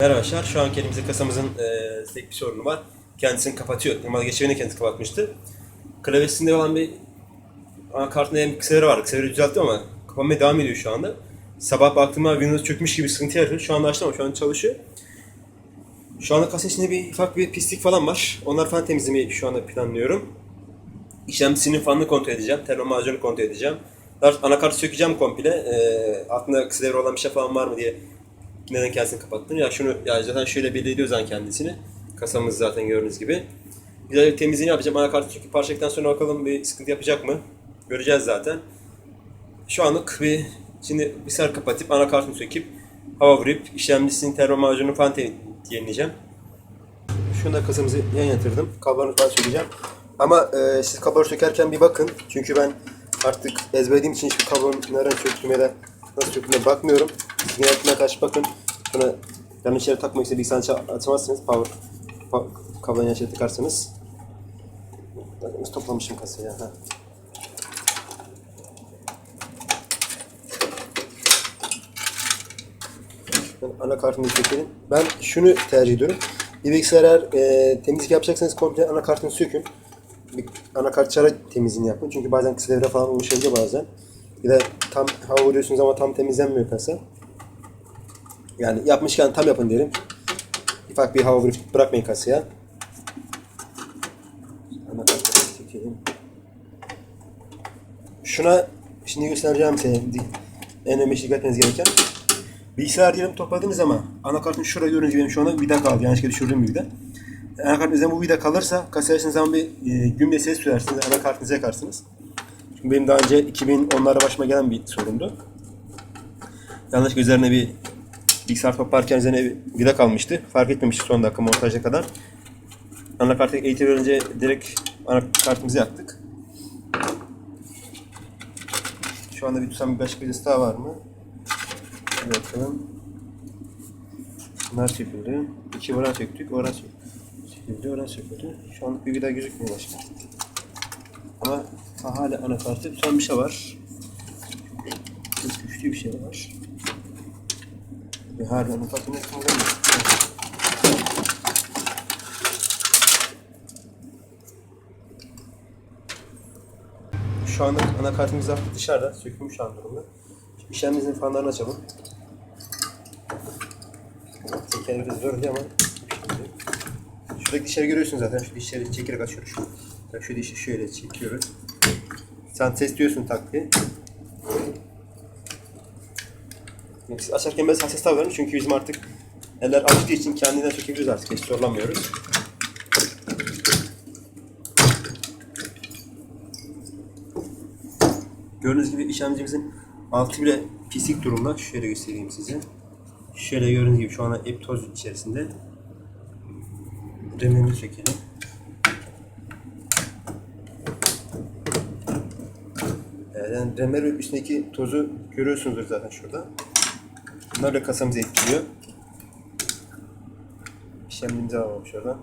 Merhaba arkadaşlar. Şu an elimizde kasamızın e, tek bir sorunu var. Kendisini kapatıyor. Normalde geçen kendisi kapatmıştı. Klavyesinde olan bir anakartında hem kısaları var. Kısaları düzelttim ama kapanmaya devam ediyor şu anda. Sabah baktığımda Windows çökmüş gibi sıkıntı yaratıyor. Şu anda açtım ama şu an çalışıyor. Şu anda kasa içinde bir ufak bir pislik falan var. Onlar falan temizlemeyi şu anda planlıyorum. İşlemcisinin fanını kontrol edeceğim. Termomacunu kontrol edeceğim. Anakartı sökeceğim komple. E, altında devre olan bir şey falan var mı diye neden kendisini kapattın? Ya şunu ya zaten şöyle belli ediyor zaten kendisini. Kasamız zaten gördüğünüz gibi. Güzel bir temizliğini yapacağım. Anakartı çünkü parçalıktan sonra bakalım bir sıkıntı yapacak mı? Göreceğiz zaten. Şu anlık bir şimdi bilgisayar kapatıp anakartını söküp hava vurup işlemcisinin termomacunu falan te- yenileyeceğim. Şunu da kasamızı yan yatırdım. Kablolarını falan sökeceğim. Ama e, siz kabloları sökerken bir bakın. Çünkü ben artık ezberlediğim için hiçbir kablonun nereden söktüğüme de nasıl söktüğüme bakmıyorum. Siz genellikle karşı bakın. Sonra yanlış yere takmak istediği bilgisayarı aç- açamazsınız. Power, pa, kabloyu yanlış yere tıkarsanız. Nasıl toplamışım kasayı. Ha. Ben anakartını sökelim. Ben şunu tercih ediyorum. Bir bilgisayar eğer e, temizlik yapacaksanız komple anakartını sökün. Bir anakart çara temizliğini yapın. Çünkü bazen kısa devre falan oluşabiliyor bazen. Ya da tam hava vuruyorsunuz ama tam temizlenmiyor kasa. Yani yapmışken tam yapın derim. Ufak bir hava vurup bırakmayın kasaya. Şuna şimdi göstereceğim size en önemli dikkat etmeniz gereken. Bilgisayar diyelim topladınız ama anakartın şuraya gördüğünüz gibi şu anda vida kaldı. Yanlışlıkla düşürdüğüm bir vida. Anakartın üzerine bu vida kalırsa kasaya zaman bir e, gümle ses duyarsınız. Anakartınızı yakarsınız. Benim daha önce 2010'lara başıma gelen bir sorundu. Yanlışlıkla üzerine bir bilgisayar toplarken üzerine bir vida kalmıştı. Fark etmemiştik son dakika montaja kadar. Anakartı eğitim önce direkt anakartımızı yaktık. Şu anda bir tutan bir başka birisi daha var mı? Bir bakalım. Bunlar söküldü. İki oran söktük. Oran söküldü. Oran söküldü. Şu an bir vida gözükmüyor başka. Ama ha, hala anakartı. Son bir şey var. Çok güçlü bir şey var. Ve hala anakartını kullanmıyor. Şu anda anakartımız artık dışarıda. Sökülmüş şu an durumda. Şimdi işlemimizin fanlarını açalım. Teker biraz zor ama Şuradaki dişleri görüyorsunuz zaten. Şu dişleri çekerek açıyoruz. Bak şu dişi şöyle çekiyoruz. Sen test diyorsun tak diye. Yani Siz açarken biraz hassas davranın çünkü bizim artık eller alıştığı için kendinden sökebiliriz artık. Hiç zorlanmıyoruz. Gördüğünüz gibi işlemcimizin altı bile pislik durumda. Şöyle göstereyim size. Şöyle gördüğünüz gibi şu anda hep toz içerisinde. Remini çekelim. Yani remer üstündeki tozu görüyorsunuzdur zaten şurada. Bunlar da kasamızı etkiliyor. İşlemimizi alalım şuradan.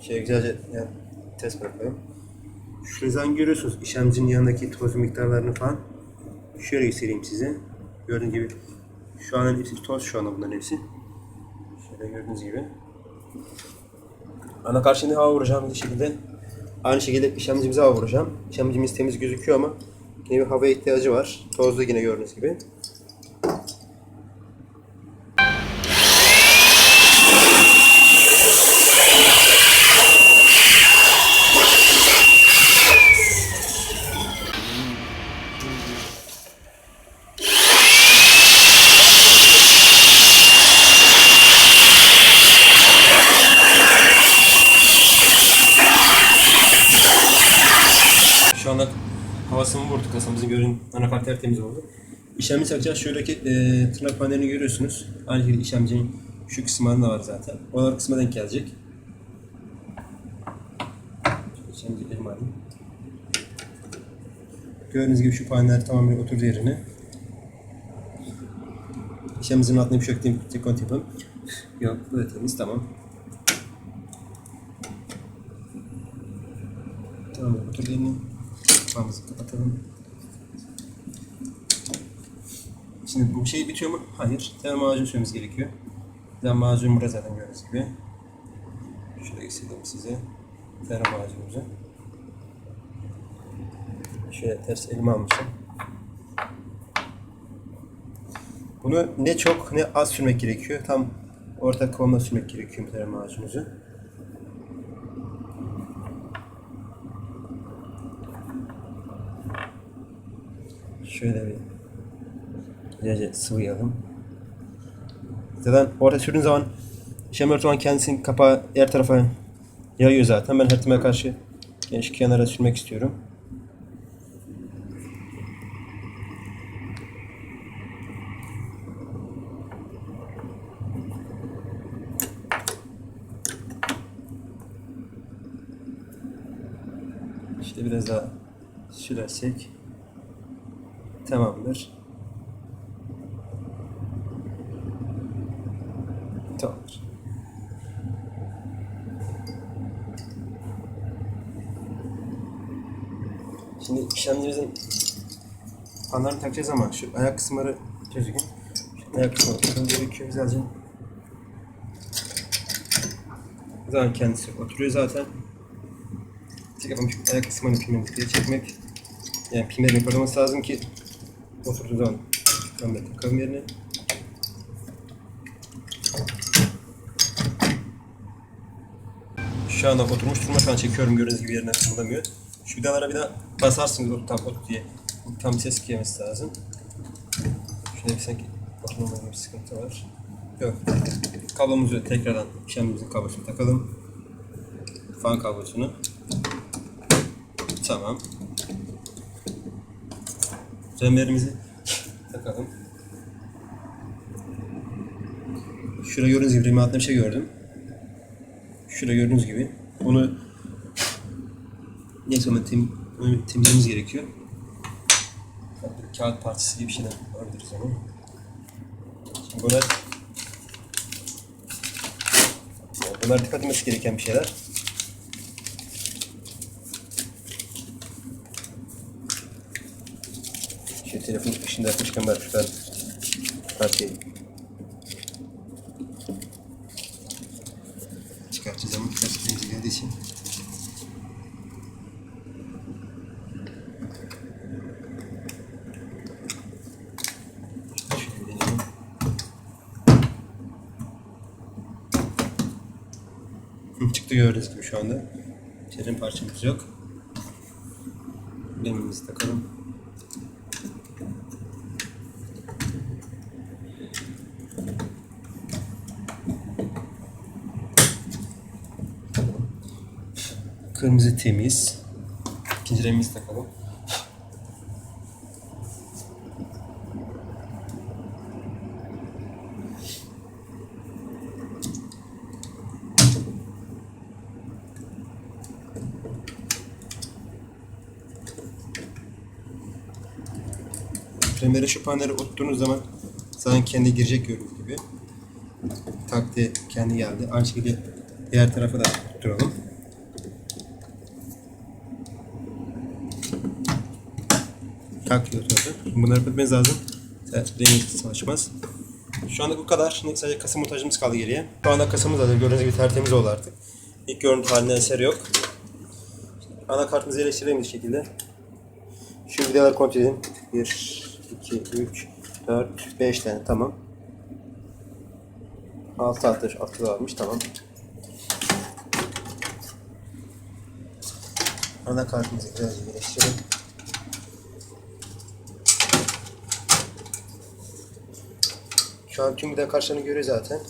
Şöyle güzelce yani test bırakalım. Şuradan görüyorsunuz işlemcinin yanındaki toz miktarlarını falan. Şöyle göstereyim size. Gördüğünüz gibi şu an hepsi toz şu anda bunların hepsi. Şöyle gördüğünüz gibi. Ana şimdi hava vuracağım bir şekilde. Aynı şekilde işlemcimize hava vuracağım. İşlemcimiz temiz gözüküyor ama yine bir havaya ihtiyacı var. Tozlu yine gördüğünüz gibi. Şu anda havasını vurduk. Görün anakart tertemiz oldu. İşlemci takacağız. Şuradaki e, tırnak panelini görüyorsunuz. Aynı şekilde işlemcinin şu kısımlarında var zaten. Oralar kısma denk gelecek. İşlemci elim. Gördüğünüz gibi şu paneller tamamen oturdu yerine. İşlemcimizin altına bir şöyle tekont yapalım. Yok, da temiz, tamam. Tamam, oturdu yerine. Kapağımızı kapatalım. Şimdi bu şey bitiyor mu? Hayır. Temel macun sürmemiz gerekiyor. Zaten macun burada zaten gördüğünüz gibi. Şöyle göstereyim size. Temel macunumuzu. Şöyle ters elime almışım. Bunu ne çok ne az sürmek gerekiyor. Tam orta kıvamda sürmek gerekiyor temel macunumuzu. Şöyle bir güzelce sıvayalım. Zaten orada sürdüğün zaman şemer zaman kendisinin kapağı her tarafa yayıyor zaten. Ben her ihtimale karşı geniş kenara sürmek istiyorum. İşte biraz daha sürersek. Tamamdır. Şimdi işlemcimizin fanlarını takacağız ama şu ayak kısımları düzgün. Şu ayak kısmını tutmamız gerekiyor güzelce. Zaten kendisi oturuyor zaten. Tek yapalım şu ayak kısmını diye çekmek. Yani pimlerin koruması lazım ki oturduğu zaman tam da takalım yerine. Şu anda oturmuş duruma şu an çekiyorum gördüğünüz gibi yerine kımıldamıyor. Şu vidalara bir daha basarsınız o tam ot diye. Tam ses gelmesi lazım. Şöyle bir sanki oturmama gibi bir sıkıntı var. Yok. Kablomuzu tekrardan işlemimizin kablosunu takalım. Fan kablosunu. Tamam. Remerimizi takalım. Şurada gördüğünüz gibi rime bir şey gördüm. Şurada gördüğünüz gibi. Bunu neyse onu onu temizlememiz gerekiyor. Kağıt parçası gibi bir şeyden alabiliriz onu. Şimdi yani bunlar dikkat edilmesi gereken bir şeyler. Şu telefon ışığında yapmışken ben şuradan parçayı çıkartacağız ama biraz temiz geldiği için. Şöyle vereyim. Hı, Çıktı gördüğünüz gibi şu anda. İçerinin parçamız yok. Lemimizi takalım. Kırmızı temiz. İkinci rengimizi takalım. Kremleri şu panere oturttuğunuz zaman zaten kendi girecek gördüğünüz gibi. Tak diye kendi geldi. Aynı şekilde diğer tarafa da oturalım. kalkıyor zaten. Bunları yapmamız lazım. Rengi savaşmaz. Şu anda bu kadar. Şimdi sadece kasa montajımız kaldı geriye. Şu anda kasamız hazır. Gördüğünüz gibi tertemiz oldu artık. İlk görüntü halinde eser yok. Anakartımızı yerleştirelim şekilde. Şu vidaları kontrol edin. 1, 2, 3, 4, 5 tane. Tamam. 6 atış, 6 varmış. Tamam. Anakartımızı güzelce yerleştirelim. Şu an tüm vida karşılarını görüyor zaten.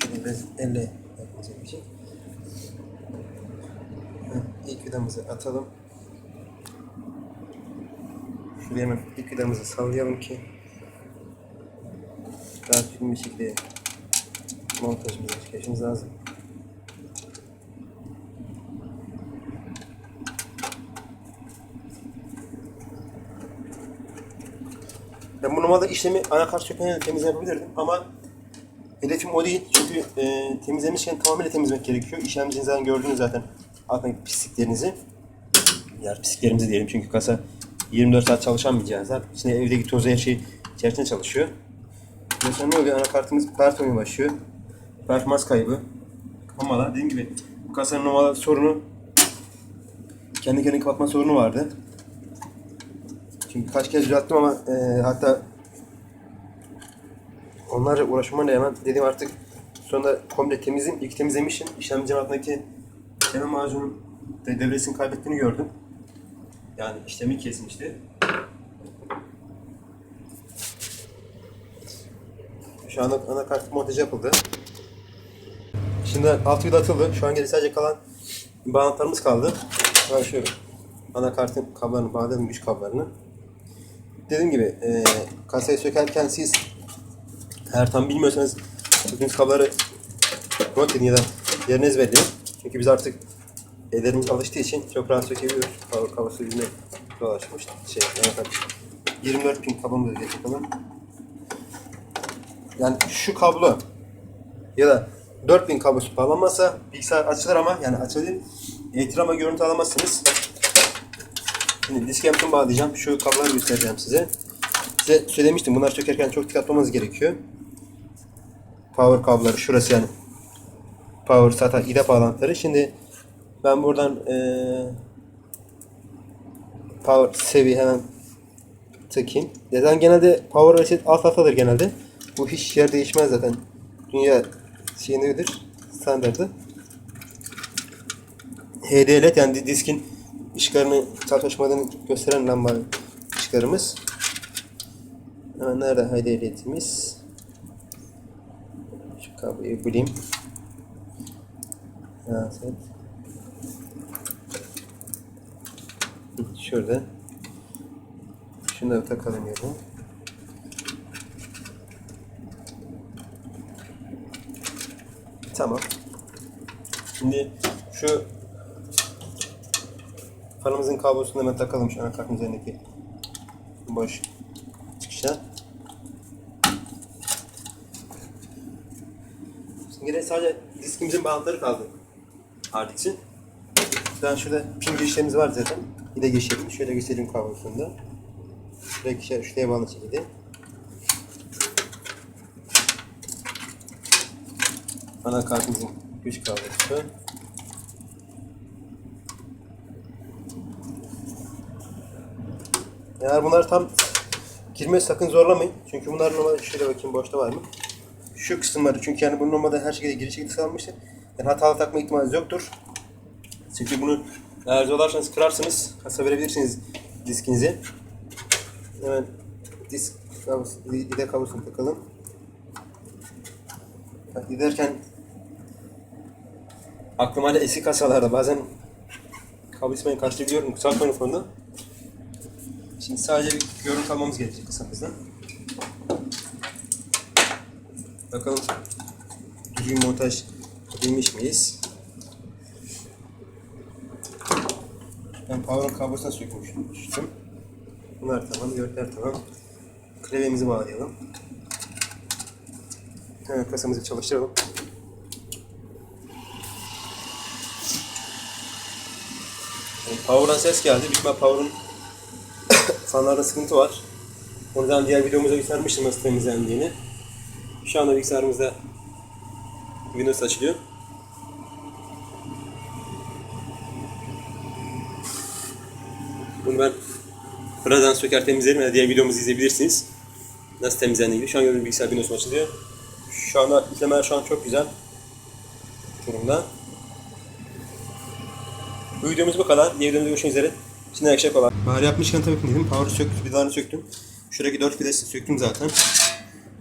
Şöyle biraz elle yapmamız gerekecek. Heh, İlk vidamızı atalım. Şuraya hemen ilk vidamızı sallayalım ki daha düzgün bir şekilde montajımızı çıkartmamız lazım. Ben bu normalde işlemi anakart sökmeyle temizleyebilirdim ama hedefim o değil. Çünkü e, temizlemişken tamamıyla temizlemek gerekiyor. İşlemcinin zaten gördüğünüz zaten altındaki pisliklerinizi. Diğer pisliklerimizi diyelim çünkü kasa 24 saat çalışan bir cihazlar. İçinde evdeki tozu her şey içerisinde çalışıyor. Sonra ne oluyor? Anakartımız pert olmaya başlıyor. Performans kaybı. Kapanmalar. Dediğim gibi bu kasanın normal sorunu kendi kendine kapatma sorunu vardı. Çünkü kaç kez düzelttim ama e, hatta onlarla uğraşmama rağmen dedim artık sonunda komple temizim. İlk temizlemişim. İşlemcinin altındaki işleme macunun de devresini kaybettiğini gördüm. Yani işlemi kesmişti. Şu anda anakart montajı yapıldı. Şimdi alt vida atıldı. Şu an geri sadece kalan bağlantılarımız kaldı. Ben şu anakartın kablolarını bağladım, güç kablolarını. Dediğim gibi e, kasayı sökerken siz eğer tam bilmiyorsanız söktüğünüz kabloları not edin ya da yerine ezberleyin. Çünkü biz artık ellerimiz alıştığı için çok rahat sökebiliyoruz. Kablosu yüzüne dolaşmış. Şey, anakart. 24 pin kablomuzu geçelim. Yani şu kablo ya da 4000 kablosu bağlanmazsa bilgisayar açılır ama yani açılır ekran ama görüntü alamazsınız. Şimdi disk yampını bağlayacağım. Şu kabloları göstereceğim size. Size söylemiştim bunlar sökerken çok dikkatli olmanız gerekiyor. Power kabloları şurası yani. Power SATA ide bağlantıları. Şimdi ben buradan eee power seviye hemen takayım. Zaten genelde power reset alt altadır genelde. Bu hiç yer değişmez zaten. Dünya şey nedir? Standartı. HDLED yani diskin ışıklarını çalışmadığını gösteren lamba ışıklarımız. Hemen nerede HDLED'imiz? Şu kabloyu bulayım. Evet. Hı, Şunu da takalım yerine. Tamam. Şimdi şu fanımızın kablosunu hemen takalım şu anakartın üzerindeki boş çıkışa. Şimdi geriye sadece diskimizin bağlantıları kaldı. Hard için. Ben şurada pin girişlerimiz var zaten. Bir de geçelim. Şöyle göstereyim kablosunu da. Şuraya, şuraya bağlı şekilde. Anakartımızın güç kablosu. Eğer bunlar tam girmez sakın zorlamayın. Çünkü bunlar normalde şöyle bakayım boşta var mı? Şu kısımları çünkü yani bu normalde her şekilde giriş şekilde kalmıştır. Yani hatalı takma ihtimali yoktur. Çünkü bunu eğer zorlarsanız kırarsınız. Kasa verebilirsiniz diskinizi. Hemen disk ide kablosunu takalım. Giderken aklıma hala eski kasalarda bazen kablo ismini karıştırabiliyorum kusura bakmayın konuda. Şimdi sadece bir görüntü almamız gerekecek kasamızdan. Bakalım düzgün montaj yapabilmiş miyiz? Ben power kablosuna sökmüştüm. Bunlar tamam, gökler tamam. Klavyemizi bağlayalım. Hemen kasamızı çalıştıralım. Yani Power'dan ses geldi. Büyük ihtimal Power'ın fanlarda sıkıntı var. O yüzden diğer videomuzda göstermiştim nasıl temizlendiğini. Şu anda bilgisayarımızda Windows açılıyor. Bunu ben buradan söker temizlerim ya da diğer videomuzu izleyebilirsiniz. Nasıl temizlendiği gibi. Şu an gördüğünüz bilgisayar Windows açılıyor. Şu anda izlemeler şu an çok güzel durumda. Bu videomuz bu kadar. Diğer videomuzda görüşmek üzere. Şimdi akşam kolay. Bari yapmışken tabii ki dedim. Power'ı söktüm, vidalarını söktüm. Şuradaki 4 vidası söktüm zaten.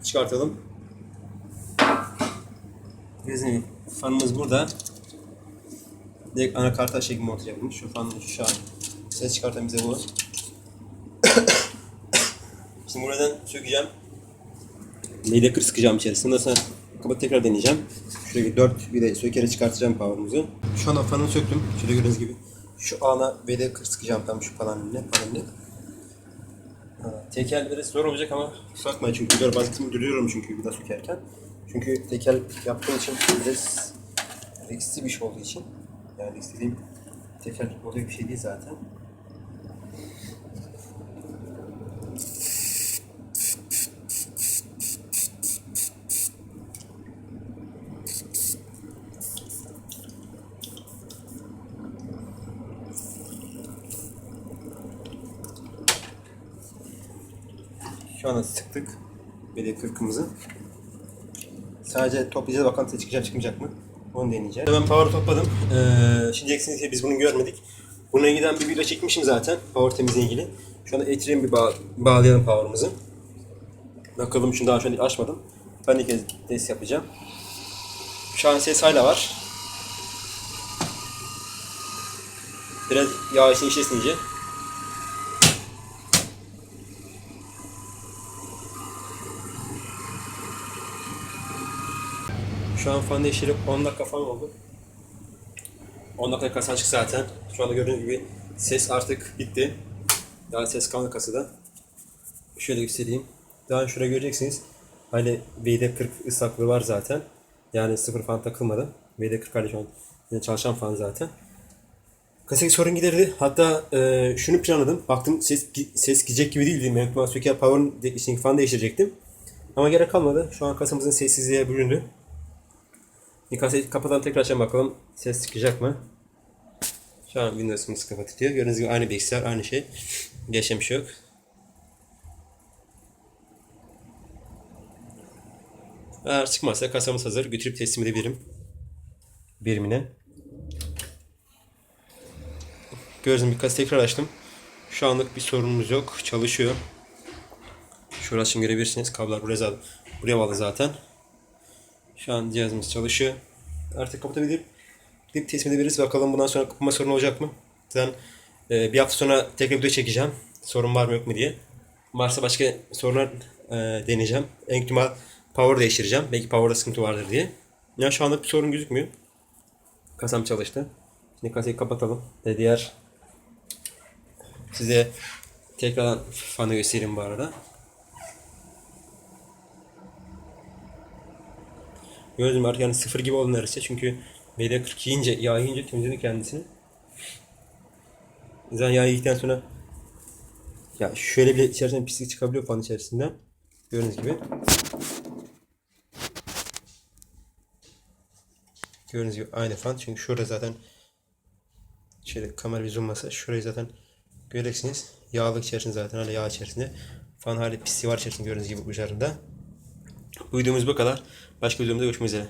Çıkartalım. Bizim fanımız burada. Direkt anakarta şekli montaj yapılmış. Şu fanın şu an. Ses çıkartan bize bu. Şimdi buradan sökeceğim. Leader sıkacağım içerisinde. Sonra kapat tekrar deneyeceğim. Şuradaki 4 vida sökerek çıkartacağım power'ımızı. Şu anda fanını söktüm. Şöyle gördüğünüz gibi. Şu ana vida sıkacağım tam şu paneline. paneline. Ha, Tekel biraz zor olacak ama bakmayın çünkü video baskısını duruyorum çünkü vida sökerken. Çünkü tekel yaptığım için biraz riskli bir şey olduğu için. Yani istediğim tekel oluyor bir şey değil zaten. Şu anda sıktık. Belediye kırkımızı. Sadece toplayacağız bakalım çıkacak çıkmayacak mı? Onu deneyeceğiz. Ben power topladım. Ee, şimdi diyeceksiniz ki biz bunu görmedik. Buna giden bir video çekmişim zaten. Power temizle ilgili. Şu anda etriğin bir bağ- bağlayalım power'ımızı. Bakalım şunu daha şu an açmadım. Ben ilk kez test yapacağım. Şu an ses hala var. Biraz yağ işin işlesin Şu an fan değiştirip 10 dakika falan oldu. 10 dakika kasa açık zaten. Şu anda gördüğünüz gibi ses artık bitti. Daha ses kalmadı kasada. Şöyle göstereyim. Daha şuraya göreceksiniz. Hani VD40 ıslaklığı var zaten. Yani sıfır fan takılmadı. VD40 hali şu an yine çalışan fan zaten. Kasadaki sorun giderdi. Hatta e, şunu planladım. Baktım ses ses gidecek gibi değildi. Mevcut Söker Power'ın de, fan değiştirecektim. Ama gerek kalmadı. Şu an kasamızın sessizliğe büründü. Bir kasayı kapatalım tekrar açalım bakalım ses çıkacak mı? Şu an Windows'umuz kapatılıyor. Gördüğünüz gibi aynı bilgisayar, aynı şey. Değişen bir şey yok. Eğer çıkmazsa kasamız hazır. Götürüp teslim edebilirim. Birimine. Gördüğünüz gibi kasayı tekrar açtım. Şu anlık bir sorunumuz yok. Çalışıyor. Şurası için görebilirsiniz. Kablolar buraya, buraya bağlı zaten. Şu an cihazımız çalışıyor. Artık kapatabilirim. Gidip teslim edebiliriz. Bakalım bundan sonra kapama sorunu olacak mı? Zaten e, bir hafta sonra tekrar video çekeceğim. Sorun var mı yok mu diye. Varsa başka sorunlar e, deneyeceğim. En ihtimal power değiştireceğim. Belki power'da sıkıntı vardır diye. Ya şu anda bir sorun gözükmüyor. Kasam çalıştı. Şimdi kasayı kapatalım. Ve diğer size tekrardan fanı göstereyim bu arada. Gördüm artık yani sıfır gibi oldu neredeyse çünkü VD40 yiyince, yağ yiyince temizledi kendisini. Zaten yağ yedikten sonra ya şöyle bile içerisinden pislik çıkabiliyor fan içerisinden. Gördüğünüz gibi. Gördüğünüz gibi aynı fan çünkü şurada zaten şöyle kamera bir zoomlasa şurayı zaten göreceksiniz. Yağlık içerisinde zaten hala yağ içerisinde. Fan hali pisliği var içerisinde gördüğünüz gibi uçlarında. Bu videomuz bu kadar. Başka videomda görüşmek üzere.